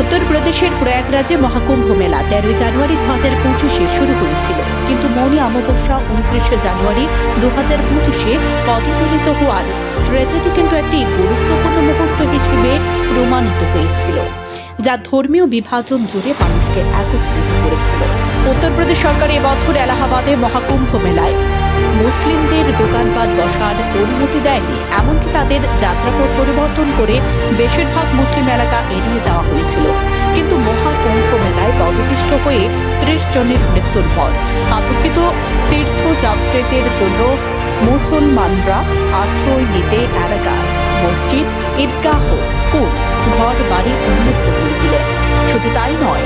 উত্তরপ্রদেশের প্রয়াগরাজে মহাকুম্ভ মেলা তেরোই জানুয়ারি দু হাজার পঁচিশে শুরু হয়েছিল। কিন্তু মৌনি অমাবস্যা উনত্রিশে জানুয়ারি দু হাজার পঁচিশে পদতলিত হওয়ার ট্রেজেডি কিন্তু একটি গুরুত্বপূর্ণ মুহূর্ত হিসেবে প্রমাণিত হয়েছিল, যা ধর্মীয় বিভাজন জুড়ে মানুষকে একত্রিত করেছিল। উত্তরপ্রদেশ সরকার এবছর এলাহাবাদে মহাকুম্ভ মেলায় মুসলিমদের দোকানপাট বসার অনুমতি দেয়নি, এমনকি তাদের যাত্রাপথ পরিবর্তন করে বেশিরভাগ মুসলিম এলাকা এড়িয়ে যাওয়া হয়েছিল। কিন্তু মহাকুম্ভ মেলায় পদপিষ্ট হয়ে ত্রিশ জনের মৃত্যুর পর আতঙ্কিত তীর্থযাত্রীদের জন্য মুসলমানরা আশ্রয় নিতে এলাকা মসজিদ, ঈদগাহ, স্কুল ঘর বাড়ি উন্মুক্ত করে দিলেন। শুধু তাই নয়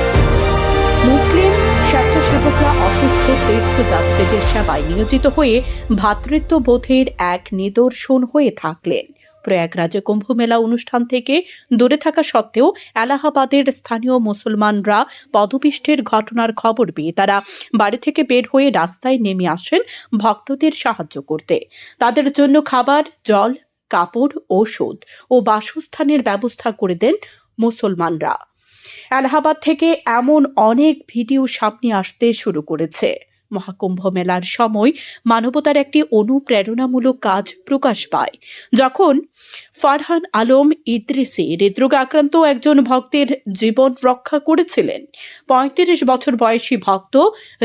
মুসলিম স্বেচ্ছাসেবকরা অসুস্থ তীর্থযাত্রীদের সেবায় নিয়োজিত হয়ে ভ্রাতৃত্ববোধের এক নিদর্শন হয়ে থাকলেন। প্রয়াগরাজে কুম্ভ মেলা অনুষ্ঠান থেকে দূরে থাকা সত্ত্বেও এলাহাবাদের স্থানীয় মুসলমানরা পদপিষ্টের ঘটনার খবর পেয়ে তারা বাড়ি থেকে বের হয়ে রাস্তায় নেমে আসেন ভক্তদের সাহায্য করতে। তাদের জন্য খাবার, জল, কাপড় ঔষধ ও বাসস্থানের ব্যবস্থা করে দেন মুসলমানরা। এলাহাবাদ থেকে এমন অনেক ভিডিও সামনে আসতে শুরু করেছে। মহাকুম্ভ মেলার সময় মানবতার একটি অনুপ্রেরণামূলক কাজ প্রকাশ পায়, যখন ফারহান আলম ইদ্রিসি হৃদরোগে আক্রান্ত একজন ভক্তের জীবন রক্ষা করেছিলেন। পঁয়ত্রিশ বছর বয়সী ভক্ত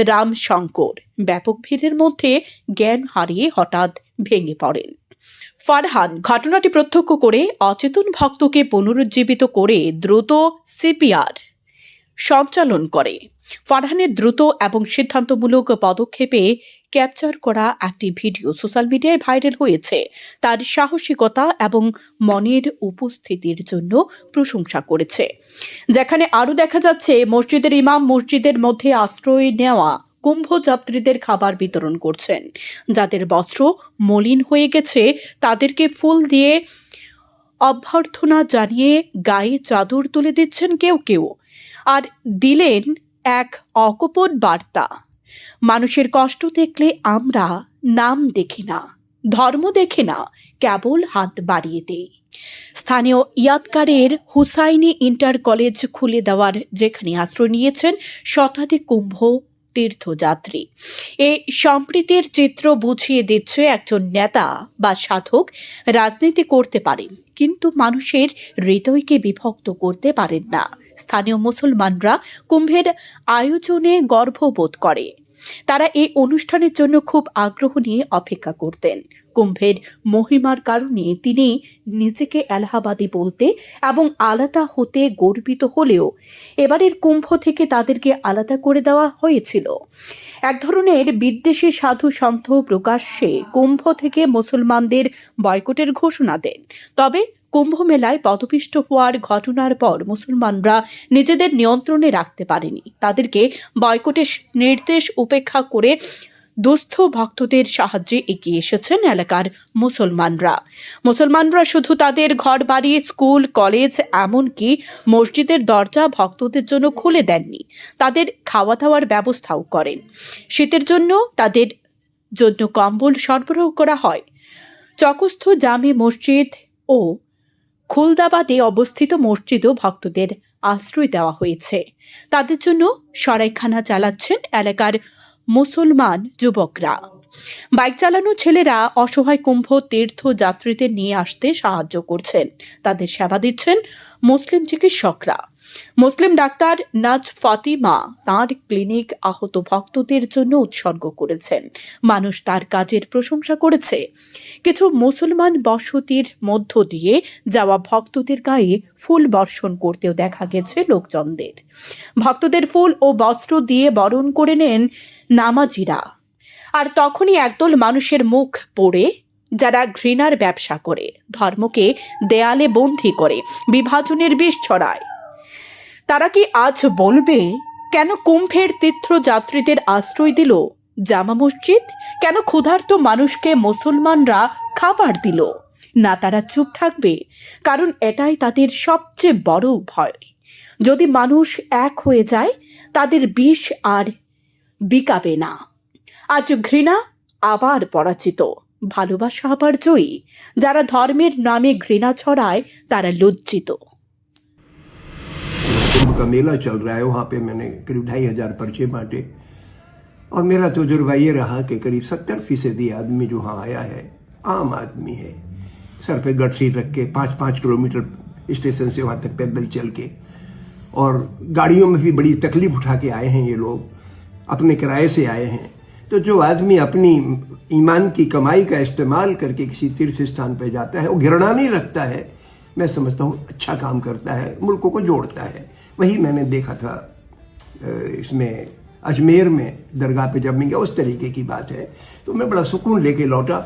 রাম শঙ্কর ব্যাপক ভিড়ের মধ্যে জ্ঞান হারিয়ে হঠাৎ ভেঙে পড়েন। ফারহান ঘটনাটি প্রত্যক্ষ করে অচেতন ভক্তকে পুনরুজ্জীবিত করে দ্রুত সিপিআর সঞ্চালন করে। ফারহানের দ্রুত এবং সিদ্ধান্তমূলক পদক্ষেপে ক্যাপচার করা একটি ভিডিও সোশ্যাল মিডিয়ায় ভাইরাল হয়েছে। তার সাহসিকতা এবং মনের উপস্থিতির জন্য প্রশংসা করেছে। যেখানে আরও দেখা যাচ্ছে, মসজিদের ইমাম মসজিদের মধ্যে আশ্রয় নেওয়া কুম্ভ যাত্রীদের খাবার বিতরণ করছেন। যাদের বস্ত্র মলিন হয়ে গেছে, তাদেরকে ফুল দিয়ে অভ্যর্থনা জানিয়ে গায়ে চাদর তুলে দিচ্ছেন কেউ কেউ। আর দিলেন এক অকপট বার্তা। মানুষের কষ্ট দেখলে আমরা নাম দেখি না, ধর্ম দেখে না, কেবল হাত বাড়িয়ে দেই। স্থানীয় ইয়াদকারের হুসাইনি ইন্টার কলেজ খুলে দেওয়ার যেখানে আশ্রয় নিয়েছেন শতাধিক কুম্ভ তীর্থযাত্রী। এ সম্প্রীতির চিত্র বুঝিয়ে দিচ্ছে একজন নেতা বা সাধক রাজনীতি করতে পারেন, কিন্তু মানুষের হৃদয়কে বিভক্ত করতে পারেন না। স্থানীয় মুসলমানরা কুম্ভের আয়োজনে গর্ববোধ করে। তারা এই অনুষ্ঠানের জন্য খুব আগ্রহ নিয়ে অপেক্ষা করতেন। কুম্ভের মহিমার কারণে তিনি নিজেকে এলাহাবাদী বলতে এবং আলাদা হতে গর্বিত হলেও এবারের কুম্ভ থেকে তাদেরকে আলাদা করে দেওয়া হয়েছিল। এক ধরনের বিদ্বেষী সাধু সন্থ প্রকাশ্যে কুম্ভ থেকে মুসলমানদের বয়কটের ঘোষণা দেন। তবে কুম্ভ মেলায় পদপিষ্ট হওয়ার ঘটনার পর মুসলমানরা নিজেদের নিয়ন্ত্রণে রাখতে পারেনি। তাদেরকে বয়কটের নির্দেশ উপেক্ষা করে দুস্থ ভক্তদের সাহায্যে এগিয়ে এসেছেন এলাকার মুসলমানরা। মুসলমানরা শুধু তাদের ঘর বাড়ি স্কুল, কলেজ এমনকি মসজিদের দরজা ভক্তদের জন্য খুলে দেননি। তাদের খাওয়া দাওয়ার ব্যবস্থাও করেন। শীতের জন্য তাদের জন্য কম্বল সরবরাহ করা হয়। চকস্থ জামে মসজিদ ও খুলদাবাদে অবস্থিত মসজিদও ভক্তদের আশ্রয় দেওয়া হয়েছে। তাদের জন্য সরাইখানা চালাচ্ছেন এলাকার মুসলমান যুবকরা। বাইক চালানো ছেলেরা অসহায় কুম্ভ, তীর্থ যাত্রীদের নিয়ে আসতে সাহায্য করছেন তাদের সেবা দিচ্ছেন মুসলিম চিকিৎসকরা। মুসলিম ডাক্তার নাজ ফাতিমা তাঁর ক্লিনিক আহত ভক্তদের জন্য উৎসর্গ করেছেন। মানুষ তার কাজের প্রশংসা করেছে। কিছু মুসলমান বসতির মধ্য দিয়ে যাওয়া ভক্তদের গায়ে ফুল বর্ষণ করতেও দেখা গেছে লোকজনদের। ভক্তদের ফুল ও বস্ত্র দিয়ে বরণ করে নেন নামাজিরা। আর তখনই একদল মানুষের মুখ পড়ে যারা ঘৃণার ব্যবসা করে, ধর্মকে দেয়ালে বন্দি করে, বিভাজনের বিষ ছড়ায়। তারা কি আজ বলবে, কেন কুম্ভের তীর্থযাত্রীদের আশ্রয় দিল জামা মসজিদ? কেন ক্ষুধার্ত মানুষকে মুসলমানরা খাবার দিল? না, তারা চুপ থাকবে, কারণ এটাই তাদের সবচেয়ে বড় ভয়। যদি মানুষ এক হয়ে যায়, তাদের বিষ আর বিকাবে না। আজ ঘৃণা আবার পরাজিত ভালোবাসা আবার জয়ী যারা ধর্মের নামে ঘৃণা ছড়ায় তারা লজ্জিত का मेला चल रहा है वहाँ पे मैंने करीब ढाई हजार पर्चे बांटे और मेरा तजुर्बा ये रहा कि करीब सत्तर फीसदी आदमी जो वहाँ आया है आम आदमी है सर पे गठरी रख के पाँच पाँच किलोमीटर स्टेशन से वहाँ तक पैदल चल के और गाड़ियों में भी बड़ी तकलीफ उठा के आए हैं ये लोग अपने किराए से आए हैं तो जो आदमी अपनी ईमान की कमाई का इस्तेमाल करके किसी तीर्थ स्थान पर जाता है, वो घृणा नहीं रखता है। मैं समझता हूँ अच्छा काम करता है, मुल्कों को जोड़ता है। वही मैंने देखा था इसमें, अजमेर में दरगाह पे जब मैं गया, उस तरीके की बात है। तो मैं बड़ा सुकून लेके लौटा।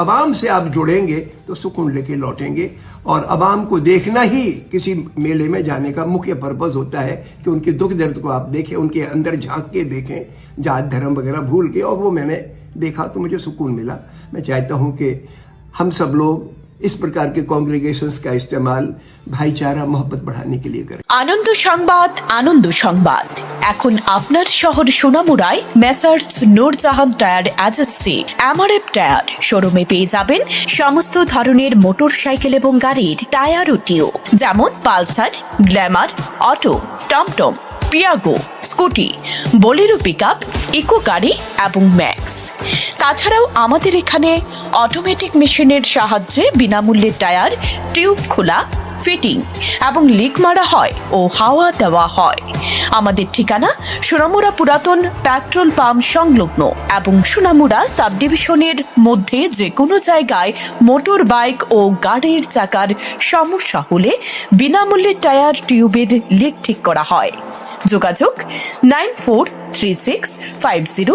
अवाम से आप जुड़ेंगे तो सुकून लेके लौटेंगे। और अवाम को देखना ही किसी मेले में जाने का मुख्य पर्पज होता है कि उनके दुख दर्द को आप देखें, उनके अंदर झाँक के देखें, जात धर्म वगैरह भूल के। और वो मैंने देखा तो मुझे सुकून मिला। मैं चाहता हूँ कि हम सब लोग इस प्रकार के कॉन्ग्रीगेशंस का इस्तेमाल भाईचारा मोहब्बत बढ़ाने के लिए करें আনন্দ সংবাদ আনন্দ সংবাদ এখন আপনার শহর সোনামুড়ায় messrs Nurjahan tyre agency MRF tyre শোরুমে পেয়ে যাবেন সমস্ত ধরনের মোটর সাইকেল এবং গাড়ির টায়ার ও টিউব যেমন পালসার গ্ল্যামার অটো টমটম Piaggio scooty Bolero pick up Eco গাড়ি এবং ম্যাক্স তাছাড়াও আমাদের এখানে অটোমেটিক মেশিনের সাহায্যে বিনামূল্যে টায়ার টিউব খোলা ফিটিং এবং লিক মারা হয় ও হাওয়া দেওয়া হয়। আমাদের ঠিকানা সোনামুড়া পুরাতন পেট্রোল পাম্প সংলগ্ন এবং সোনামুড়া সাব ডিভিশনের মধ্যে যে কোনো জায়গায় মোটর বাইক ও গাড়ির চাকার সমস্যা হলে বিনামূল্যে টায়ার টিউবের লিক ঠিক করা হয়। যোগাযোগ nine four three six five zero